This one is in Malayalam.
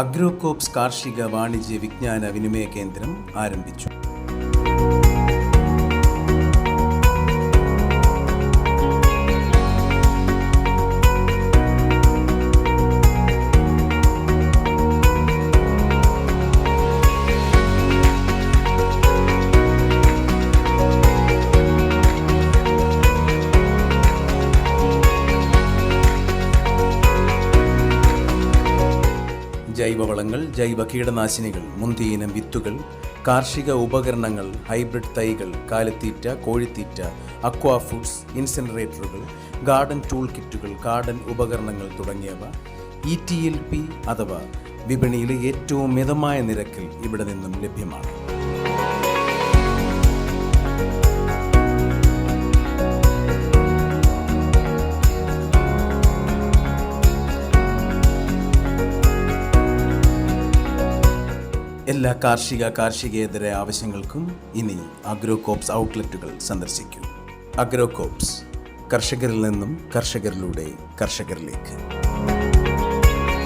അഗ്രോകോപ്സ് കാർഷിക വാണിജ്യ വിജ്ഞാന വിനിമയ കേന്ദ്രം ആരംഭിച്ചു. ജൈവവളങ്ങൾ ജൈവ കീടനാശിനികൾ മുന്തിയിനം വിത്തുകൾ കാർഷിക ഉപകരണങ്ങൾ ഹൈബ്രിഡ് തൈകൾ കാലിത്തീറ്റ കോഴിത്തീറ്റ അക്വാ ഫുഡ്സ് ഇൻസിനറേറ്ററുകൾ ഗാർഡൻ ടൂൾ കിറ്റുകൾ ഗാർഡൻ ഉപകരണങ്ങൾ തുടങ്ങിയവ ഇ ടി എൽ പി അഥവാ വിപണിയിലെ ഏറ്റവും മിതമായ നിരക്കിൽ ഇവിടെ നിന്നും ലഭ്യമാണ്. എല്ലാ കാർഷിക കാർഷികേതര ആവശ്യങ്ങൾക്കും ഇനി അഗ്രോകോപ്സ് ഔട്ട്ലെറ്റുകൾ സന്ദർശിക്കൂ. അഗ്രോകോപ്സ് കർഷകരിൽ നിന്നും കർഷകരിലൂടെ കർഷകരിലേക്ക്.